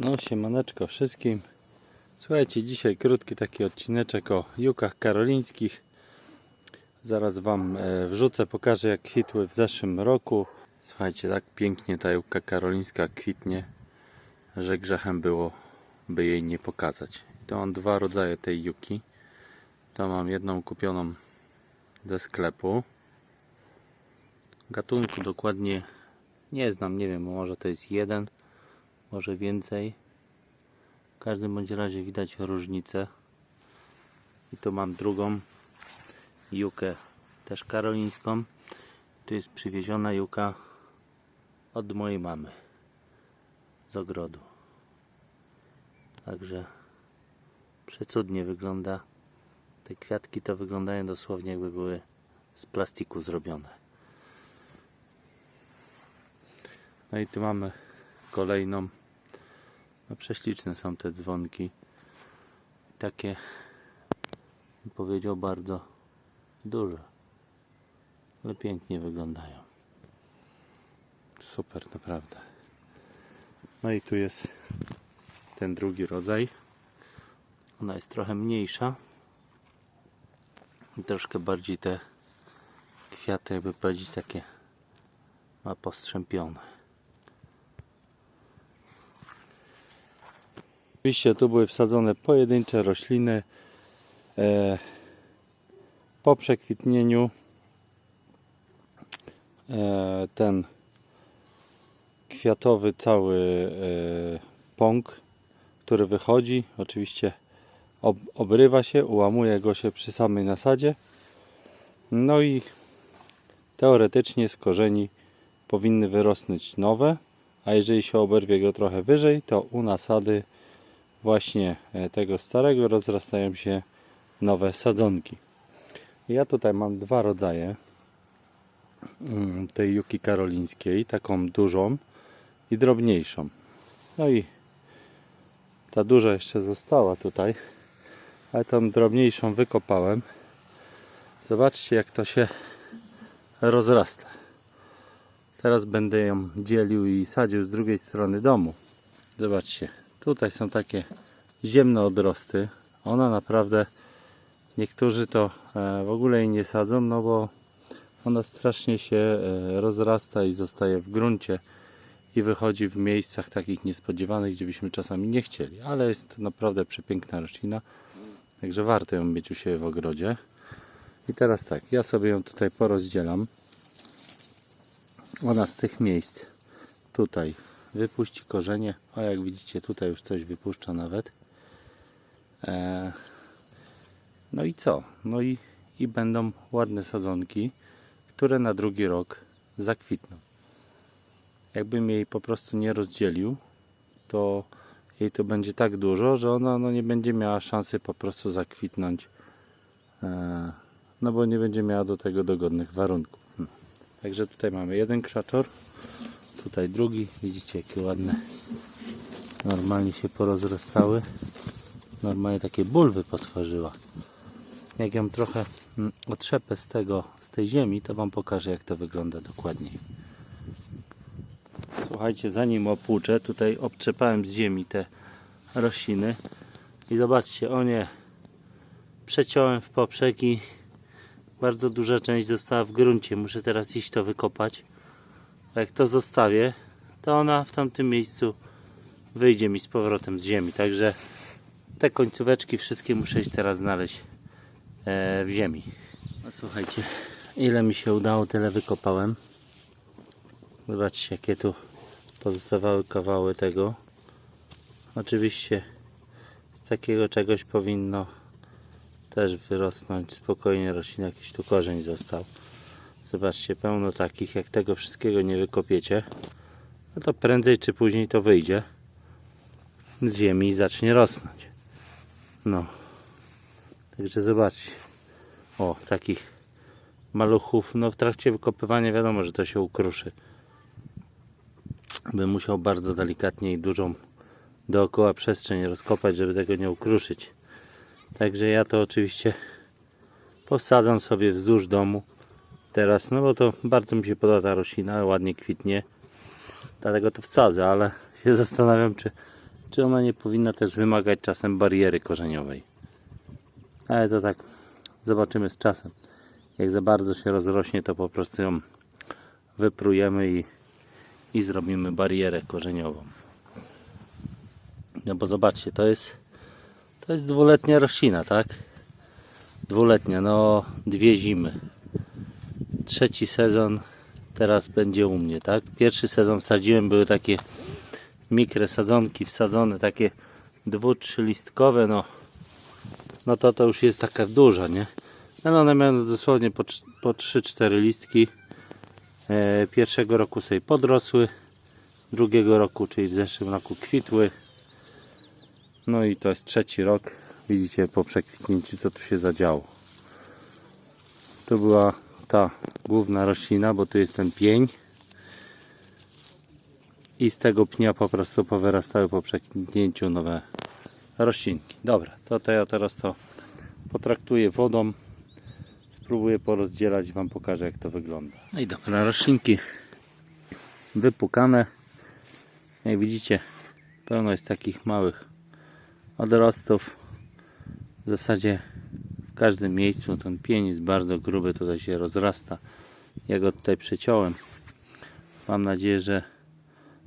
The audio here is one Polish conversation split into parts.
No siemaneczko wszystkim. Słuchajcie, dzisiaj krótki taki odcineczek o jukach karolińskich. Zaraz Wam e, wrzucę, pokażę jak kwitły w zeszłym roku. Słuchajcie, tak pięknie ta juka karolińska kwitnie, że grzechem było by jej nie pokazać. To mam dwa rodzaje tej juki. To mam jedną kupioną ze sklepu. Gatunku dokładnie nie znam, nie wiem, może to jest jeden może więcej. W każdym bądź razie widać różnicę. I tu mam drugą jukę, też karolińską. Tu jest przywieziona juka od mojej mamy z ogrodu. Także przecudnie wygląda. Te kwiatki to wyglądają dosłownie jakby były z plastiku zrobione. No i tu mamy kolejną. No prześliczne są te dzwonki. Takie powiedział bardzo duże. Ale pięknie wyglądają. Super naprawdę. No i tu jest ten drugi rodzaj. Ona jest trochę mniejsza. I troszkę bardziej te kwiaty, jakby powiedzieć, takie ma postrzępione. Oczywiście tu były wsadzone pojedyncze rośliny. E, po przekwitnieniu e, ten kwiatowy cały e, pąk, który wychodzi, oczywiście ob, obrywa się, ułamuje go się przy samej nasadzie. No i teoretycznie z korzeni powinny wyrosnąć nowe, a jeżeli się oberwie go trochę wyżej, to u nasady właśnie e, tego starego rozrastają się nowe sadzonki. Ja tutaj mam dwa rodzaje mm, tej juki karolińskiej, taką dużą i drobniejszą. No i ta duża jeszcze została tutaj, ale tą drobniejszą wykopałem. Zobaczcie jak to się rozrasta. Teraz będę ją dzielił i sadził z drugiej strony domu. Zobaczcie, Tutaj są takie ziemne odrosty. Ona naprawdę, niektórzy to e, w ogóle jej nie sadzą, no bo ona strasznie się e, rozrasta i zostaje w gruncie i wychodzi w miejscach takich niespodziewanych, gdzie byśmy czasami nie chcieli. Ale jest to naprawdę przepiękna roślina, także warto ją mieć u siebie w ogrodzie. I teraz tak, ja sobie ją tutaj porozdzielam. Ona z tych miejsc tutaj wypuści korzenie. O jak widzicie tutaj już coś wypuszcza nawet. E, no i co? No i, i będą ładne sadzonki, które na drugi rok zakwitną. Jakbym jej po prostu nie rozdzielił, to jej to będzie tak dużo, że ona no, nie będzie miała szansy po prostu zakwitnąć. E, no bo nie będzie miała do tego dogodnych warunków. No. Także tutaj mamy jeden krzaczor, tutaj drugi. Widzicie jakie ładne. Normalnie się porozrastały. Normalnie takie bulwy potworzyła. Jak ją trochę mm, otrzepę z tego, z tej ziemi, to Wam pokażę jak to wygląda dokładniej. Słuchajcie, zanim opłuczę, tutaj obtrzepałem z ziemi te rośliny i zobaczcie, o nie, przeciąłem w poprzek i bardzo duża część została w gruncie. Muszę teraz iść to wykopać. Jak to zostawię, to ona w tamtym miejscu wyjdzie mi z powrotem z ziemi. Także te końcóweczki wszystkie muszę teraz znaleźć e, w ziemi. No słuchajcie, ile mi się udało, tyle wykopałem. Zobaczcie, jakie tu pozostawały kawały tego. Oczywiście z takiego czegoś powinno też wyrosnąć spokojnie roślina. Jakiś tu korzeń został. Zobaczcie, pełno takich. Jak tego wszystkiego nie wykopiecie, no to prędzej czy później to wyjdzie z ziemi i zacznie rosnąć. No. Także zobaczcie. O, takich maluchów. No w trakcie wykopywania wiadomo, że to się ukruszy. Bym musiał bardzo delikatnie i dużą dookoła przestrzeń rozkopać, żeby tego nie ukruszyć. Także ja to oczywiście posadzam sobie wzdłuż domu teraz, no bo to bardzo mi się podoba ta roślina, ładnie kwitnie. Dlatego to wsadzę, ale się zastanawiam, czy, czy ona nie powinna też wymagać czasem bariery korzeniowej. Ale to tak zobaczymy z czasem. Jak za bardzo się rozrośnie, to po prostu ją wyprujemy i, i zrobimy barierę korzeniową. No bo zobaczcie, to jest to jest dwuletnia roślina, tak? Dwuletnia, no dwie zimy. Trzeci sezon teraz będzie u mnie, tak? Pierwszy sezon wsadziłem, były takie mikre sadzonki wsadzone, takie dwu, trzylistkowe, no no to to już jest taka duża, nie? No one miały dosłownie po, po 3-4 listki. E, pierwszego roku sobie podrosły, drugiego roku, czyli w zeszłym roku kwitły. No i to jest trzeci rok. Widzicie po przekwitnięciu co tu się zadziało. To była ta główna roślina, bo tu jest ten pień. I z tego pnia po prostu powyrastały po przekwitnięciu nowe roślinki. Dobra, to, to ja teraz to potraktuję wodą. Spróbuję porozdzielać i Wam pokażę jak to wygląda. No i dobra, roślinki wypukane. Jak widzicie, pełno jest takich małych odrostów. W zasadzie w każdym miejscu ten pień jest bardzo gruby, tutaj się rozrasta. Ja go tutaj przeciąłem. Mam nadzieję, że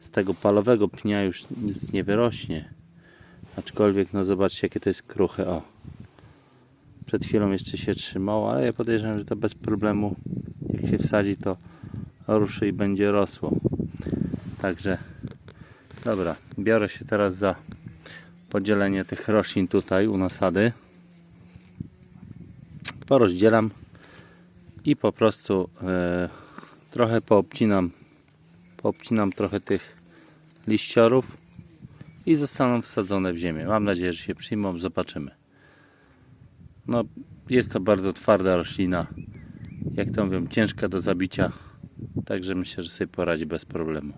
z tego palowego pnia już nic nie wyrośnie. Aczkolwiek, no zobaczcie, jakie to jest kruche. O. Przed chwilą jeszcze się trzymało, ale ja podejrzewam, że to bez problemu, jak się wsadzi, to ruszy i będzie rosło. Także, dobra, biorę się teraz za podzielenie tych roślin tutaj u nasady. Porozdzielam i po prostu e, trochę poobcinam, poobcinam trochę tych liściorów i zostaną wsadzone w ziemię. Mam nadzieję, że się przyjmą, zobaczymy. No, jest to bardzo twarda roślina. Jak to mówią, ciężka do zabicia. Także myślę, że sobie poradzi bez problemu.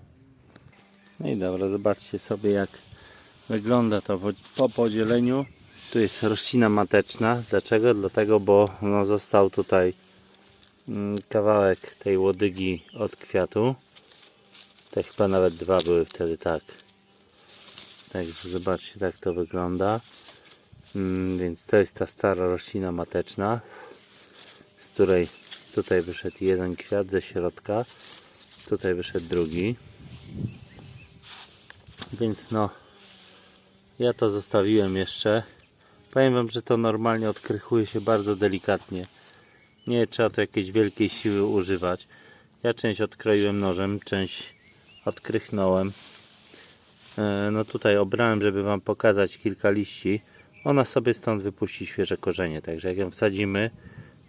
No i dobra, zobaczcie sobie jak wygląda to po- po podzieleniu. Tu jest roślina mateczna. Dlaczego? Dlatego, bo no, został tutaj mm, kawałek tej łodygi od kwiatu. Te chyba nawet dwa były wtedy, tak. Także zobaczcie, tak to wygląda. Mm, więc to jest ta stara roślina mateczna, z której tutaj wyszedł jeden kwiat ze środka, tutaj wyszedł drugi. Więc no, ja to zostawiłem jeszcze. Powiem Wam, że to normalnie odkrychuje się bardzo delikatnie. Nie trzeba tu jakiejś wielkiej siły używać. Ja część odkroiłem nożem, część odkrychnąłem. E, No tutaj obrałem, żeby Wam pokazać kilka liści. Ona sobie stąd wypuści świeże korzenie. Także jak ją wsadzimy,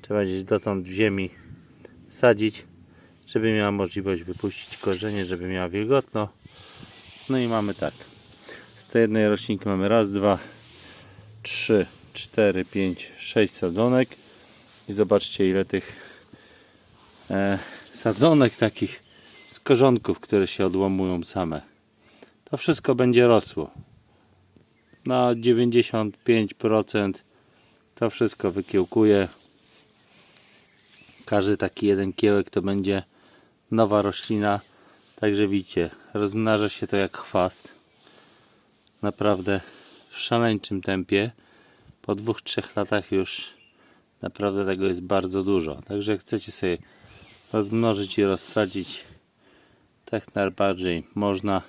trzeba gdzieś dotąd w ziemi wsadzić, żeby miała możliwość wypuścić korzenie, żeby miała wilgotno. No i mamy tak. Z tej jednej roślinki mamy raz, dwa, trzy, cztery, pięć, sześć sadzonek. I zobaczcie ile tych e, sadzonek takich z korzonków, które się odłamują same. To wszystko będzie rosło. Na 95% to wszystko wykiełkuje. Każdy taki jeden kiełek to będzie nowa roślina. Także widzicie, rozmnaża się to jak chwast. Naprawdę w szaleńczym tempie. Po dwóch, trzech latach już naprawdę tego jest bardzo dużo. Także chcecie sobie rozmnożyć i rozsadzić, tak najbardziej można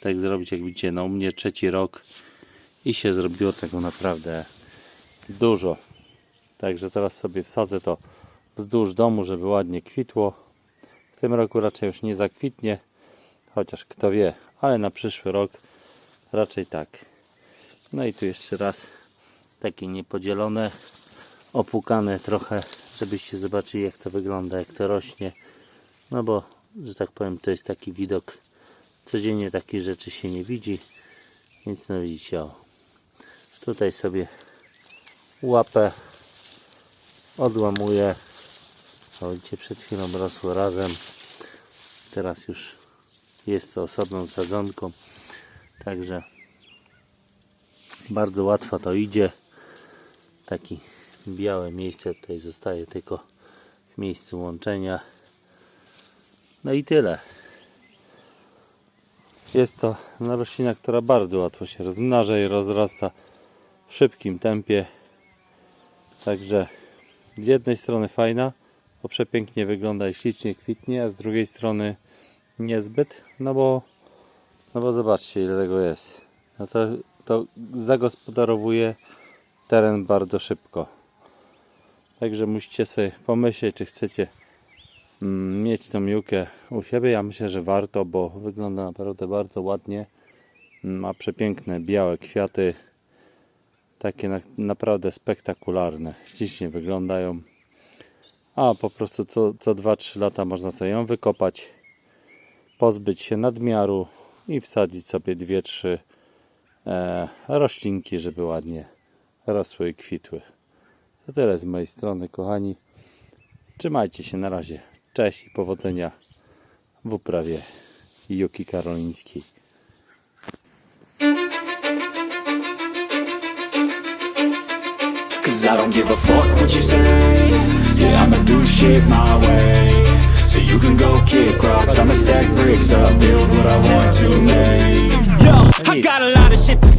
tak zrobić, jak widzicie, no u mnie trzeci rok i się zrobiło tego naprawdę dużo. Także teraz sobie wsadzę to wzdłuż domu, żeby ładnie kwitło. W tym roku raczej już nie zakwitnie, chociaż kto wie, ale na przyszły rok raczej tak. No i tu jeszcze raz takie niepodzielone, opłukane trochę, żebyście zobaczyli jak to wygląda, jak to rośnie. No bo, że tak powiem, to jest taki widok. Codziennie takich rzeczy się nie widzi więc no widzicie o, tutaj sobie łapę odłamuję. O, widzicie przed chwilą rosło razem. Teraz już jest to osobną sadzonką. Także bardzo łatwo to idzie taki białe miejsce tutaj zostaje tylko w miejscu łączenia no i tyle Jest to roślina, która bardzo łatwo się rozmnaża i rozrasta w szybkim tempie. Także z jednej strony fajna, bo przepięknie wygląda i ślicznie kwitnie, a z drugiej strony niezbyt, no bo, no bo zobaczcie ile tego jest. No to, to zagospodarowuje teren bardzo szybko. Także musicie sobie pomyśleć, czy chcecie mm, mieć tą miłkę u siebie. Ja myślę, że warto, bo wygląda naprawdę bardzo ładnie. Ma przepiękne białe kwiaty. Takie na, naprawdę spektakularne. Ślicznie wyglądają. A po prostu co, co 2-3 lata można sobie ją wykopać, pozbyć się nadmiaru i wsadzić sobie 2-3 e, roślinki, żeby ładnie rosły i kwitły. To tyle z mojej strony, kochani. Trzymajcie się na razie. Cześć i powodzenia w uprawie Juki Karolińskiej. Cause I don't give a fuck what you say Yeah, I'ma do shit my way So you can go kick rocks I'ma stack bricks up, build what I want to make Yo, I got a lot